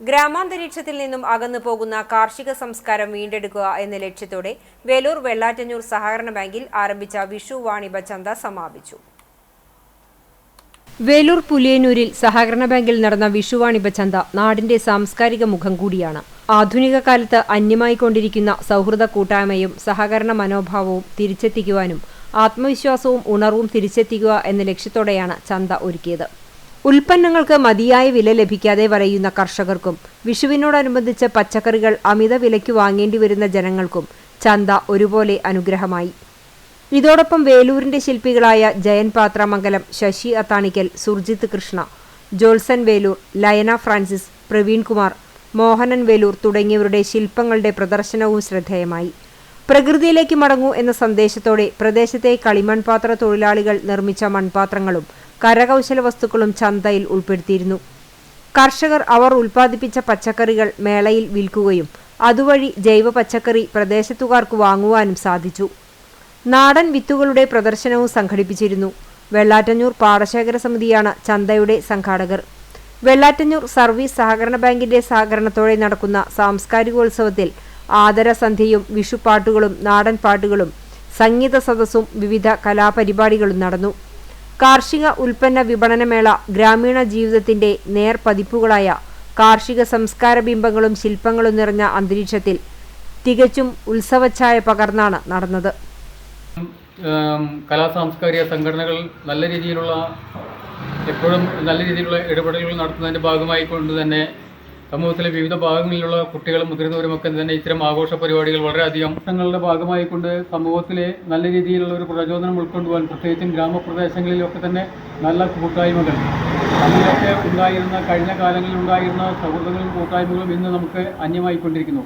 ഗ്രാമാന്തരീക്ഷത്തിൽ നിന്നും അകന്നു പോകുന്ന കാർഷിക സംസ്കാരം വീണ്ടെടുക്കുക എന്ന ലക്ഷ്യത്തോടെ വേലൂർ വെള്ളാറ്റഞ്ഞൂർ സഹകരണ ബാങ്കിൽ ആരംഭിച്ച വിഷു വാണിഭ ചന്ത സമാപിച്ചു. വേലൂർ പുലിയന്നൂരിൽ സഹകരണ ബാങ്കിൽ നടന്ന വിഷുവാണിഭ ചന്ത നാടിന്റെ സാംസ്കാരിക മുഖം കൂടിയാണ്. ആധുനിക കാലത്ത് അന്യമായിക്കൊണ്ടിരിക്കുന്ന സൗഹൃദ കൂട്ടായ്മയും സഹകരണ മനോഭാവവും തിരിച്ചെത്തിക്കുവാനും ആത്മവിശ്വാസവും ഉണർവും തിരിച്ചെത്തിക്കുക എന്ന ലക്ഷ്യത്തോടെയാണ് ചന്ത ഒരുക്കിയത്. ഉൽപ്പന്നങ്ങൾക്ക് മതിയായ വില ലഭിക്കാതെ വരയുന്ന കർഷകർക്കും വിഷുവിനോടനുബന്ധിച്ച് പച്ചക്കറികൾ അമിത വിലയ്ക്ക് വാങ്ങേണ്ടി വരുന്ന ജനങ്ങൾക്കും ചന്ത ഒരുപോലെ അനുഗ്രഹമായി. ഇതോടൊപ്പം വേലൂരിന്റെ ശില്പികളായ ജയൻ പാത്രമംഗലം ശശി അത്താണിക്കൽ സുർജിത്ത് കൃഷ്ണ ജോൾസൺ വേലൂർ ലയന ഫ്രാൻസിസ് പ്രവീൺ കുമാർ മോഹനൻ വേലൂർ തുടങ്ങിയവരുടെ ശില്പങ്ങളുടെ പ്രദർശനവും ശ്രദ്ധേയമായി. പ്രകൃതിയിലേക്ക് മടങ്ങൂ എന്ന സന്ദേശത്തോടെ പ്രദേശത്തെ കളിമൺപാത്ര തൊഴിലാളികൾ നിർമ്മിച്ച മൺപാത്രങ്ങളും കരകൗശല വസ്തുക്കളും ചന്തയിൽ ഉൾപ്പെടുത്തിയിരുന്നു. കർഷകർ അവർ ഉൽപ്പാദിപ്പിച്ച പച്ചക്കറികൾ മേളയിൽ വിൽക്കുകയും അതുവഴി ജൈവ പച്ചക്കറി പ്രദേശത്തുകാർക്ക് വാങ്ങുവാനും സാധിച്ചു. നാടൻ വിത്തുകളുടെ പ്രദർശനവും സംഘടിപ്പിച്ചിരുന്നു. വെള്ളാറ്റഞ്ഞൂർ പാടശേഖര സമിതിയാണ് ചന്തയുടെ സംഘാടകർ. വെള്ളാറ്റഞ്ഞൂർ സർവീസ് സഹകരണ ബാങ്കിന്റെ സഹകരണത്തോടെ നടക്കുന്ന സാംസ്കാരികോത്സവത്തിൽ ആദരസന്ധ്യയും വിഷുപ്പാട്ടുകളും നാടൻ പാട്ടുകളും സംഗീത സദസ്സും വിവിധ കലാപരിപാടികളും നടന്നു. കാർഷിക ഉൽപ്പന്ന വിപണനമേള ഗ്രാമീണ ജീവിതത്തിന്റെ നേർ പതിപ്പുകളായ കാർഷിക സംസ്കാര ബിംബങ്ങളും ശില്പങ്ങളും നിറഞ്ഞ അന്തരീക്ഷത്തിൽ തികച്ചും ഉത്സവച്ഛായ പകർന്നാണ് നടന്നത്. കലാ സാംസ്കാരിക സംഘടനകൾ നല്ല രീതിയിലുള്ള എപ്പോഴും നല്ല രീതിയിലുള്ള ഇടപെടലുകൾ നടത്തുന്നതിന്റെ ഭാഗമായി കൊണ്ട് തന്നെ സമൂഹത്തിലെ വിവിധ ഭാഗങ്ങളിലുള്ള കുട്ടികളും മുതിർന്നവരും ഒക്കെ തന്നെ ഇത്തരം ആഘോഷ പരിപാടികൾ വളരെയധികം ഭാഗമായി കൊണ്ട് സമൂഹത്തിലെ നല്ല രീതിയിലുള്ള ഒരു പ്രചോദനം ഉൾക്കൊണ്ടുപോകാൻ പ്രത്യേകിച്ചും ഗ്രാമപ്രദേശങ്ങളിലൊക്കെ തന്നെ നല്ല കൂട്ടായ്മകൾ. അതിലൊക്കെ ഉണ്ടായിരുന്ന കഴിഞ്ഞ കാലങ്ങളിൽ ഉണ്ടായിരുന്ന സൗഹൃദങ്ങളും കൂട്ടായ്മകളും ഇന്ന് നമുക്ക് അന്യമായിക്കൊണ്ടിരിക്കുന്നു.